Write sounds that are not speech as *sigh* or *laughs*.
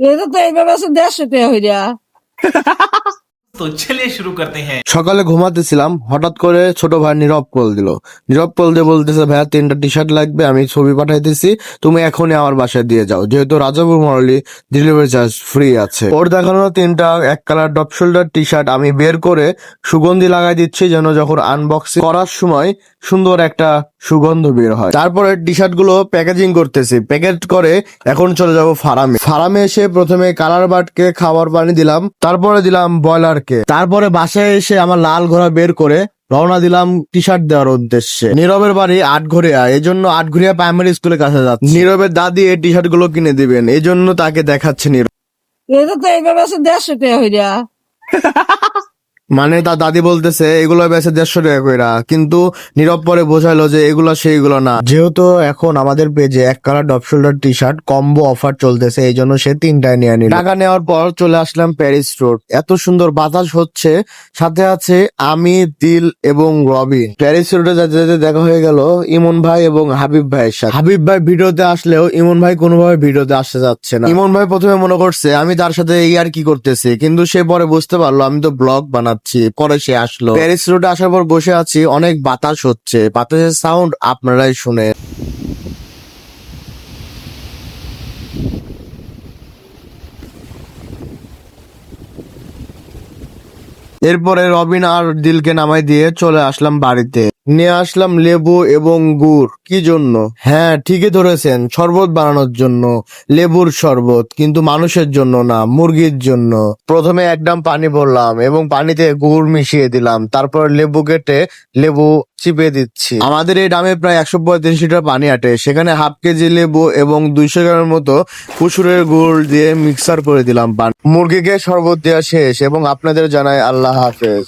এটা তো এইভাবে আছে দেড়শো টাকা হইয়া *laughs* তো চলে শুরু করতে হ্যাঁ। সকালে ঘুমাতেছিলাম, হঠাৎ করে ছোট ভাই নীরব কল দিল। নীরব কল দিয়ে বলতেছে, ভাইয়া, তিনটা টি শার্ট লাগবে, আমি ছবি পাঠাইতেছি, তুমি এখনই আমার বাসায় দিয়ে যাও। যেহেতু রাজাপুর মরলি ডেলিভারি চার্জ ফ্রি আছে। ওর দেখানো তিনটা এক colour drop shoulder T shirt আমি বের করে সুগন্ধি লাগাই দিচ্ছি, যেন যখন আনবক্সিং করার সময় সুন্দর একটা সুগন্ধ বের হয়। তারপরে টি শার্টগুলো প্যাকেজিং করতেছি। প্যাকেট করে এখন চলে যাব ফার্মে। ফার্মে এসে প্রথমে কালার বাটকে খাবার পানি দিলাম, তারপরে দিলাম ব্রয়লার ব্রয়লারকে তারপরে বাসায় এসে আমার লাল ঘোড়া বের করে রওনা দিলাম টি শার্ট দেওয়ার উদ্দেশ্যে। নীরবের বাড়ি আটঘরিয়া এই জন্য আটঘরিয়া প্রাইমারি স্কুলের কাছে যাচ্ছে। নীরবের দাদি এই টি শার্টগুলো কিনে দিবেন এই জন্য তাকে দেখাচ্ছে নীরব। তো দেড়শো টাকা হইয়া মানে তার দাদি বলতেছে, এগুলো বেছে দেড়শো টাকা কইরা। কিন্তু নীরব পরে বোঝাইলো যে এগুলো সেইগুলো না। যেহেতু এখন আমাদের পেজে এক colour drop shoulder T shirt combo offer চলতেছে, এই জন্য সে তিনটায় নিয়ে নিল। টাকা নেওয়ার পর চলে আসলাম প্যারিস রোড এত সুন্দর বাতাস হচ্ছে, সাথে আছে আমি, দিল এবং রবিন। প্যারিস রোডে যেতে যেতে দেখা হয়ে গেল ইমন ভাই এবং হাবিব ভাইয়ের সাথে। হাবিব ভাই ভিডিওতে আসলেও ইমন ভাই কোনোভাবে ভিডিওতে আসতে যাচ্ছে না। ইমন ভাই প্রথমে মনে করছে, আমি তার সাথে এই আর কি করতেছি? কিন্তু সে পরে বুঝতে পারল, আমি তো ব্লগ বানাচ্ছি। পরে সে আসলো। প্যারিস রোডে আসার পর বসে আছি, অনেক বাতাস হচ্ছে। বাতাসের সাউন্ড আপনারাই শুনে এরপরে রবিন আর দিলকে নামাই দিয়ে চলে আসলাম বাড়িতে। নিয়ে আসলাম লেবু এবং গুড়। কি জন্য? হ্যাঁ ঠিকই ধরেছেন, শরবত বানানোর জন্য। লেবুর শরবত, কিন্তু মানুষের জন্য না, মুরগির জন্য। প্রথমে এক ডাম পানি ভরলাম এবং পানিতে গুড় মিশিয়ে দিলাম। তারপর লেবু কেটে লেবু চিপে দিচ্ছি। আমাদের এই ডামে প্রায় একশো পঁয়ত্রিশ লিটার পানি আটে। সেখানে হাফ কেজি লেবু এবং দুইশো গ্রামের মতো কুসুরের গুড় দিয়ে মিক্সার করে দিলাম মুরগিকে শরবত দেওয়া শেষ এবং আপনাদের জানাই আল্লাহ হাফেজ।